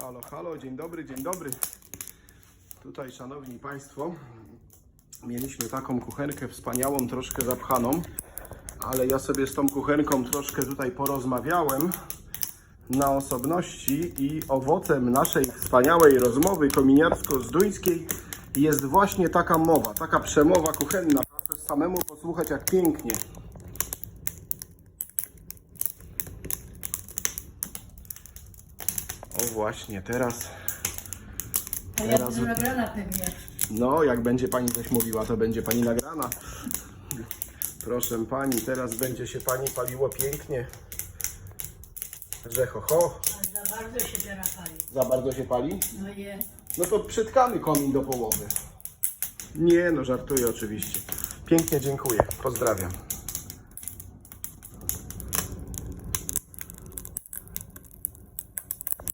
Halo, halo, dzień dobry, dzień dobry. Tutaj, szanowni państwo, mieliśmy taką kuchenkę wspaniałą, troszkę zapchaną, ale ja sobie z tą kuchenką troszkę tutaj porozmawiałem na osobności i owocem naszej wspaniałej rozmowy kominiarsko-zduńskiej jest właśnie taka mowa, taka przemowa kuchenna. Proszę samemu posłuchać, jak pięknie. O właśnie, teraz, A ja Teraz- będę nagrana pewnie. no jak będzie pani coś mówiła, to będzie pani nagrana. Proszę pani, teraz będzie się pani paliło pięknie. Że ho, ho. A za bardzo się teraz pali. Za bardzo się pali? No je. No to przytkamy komin do połowy. Nie, no żartuję oczywiście. Pięknie dziękuję. Pozdrawiam.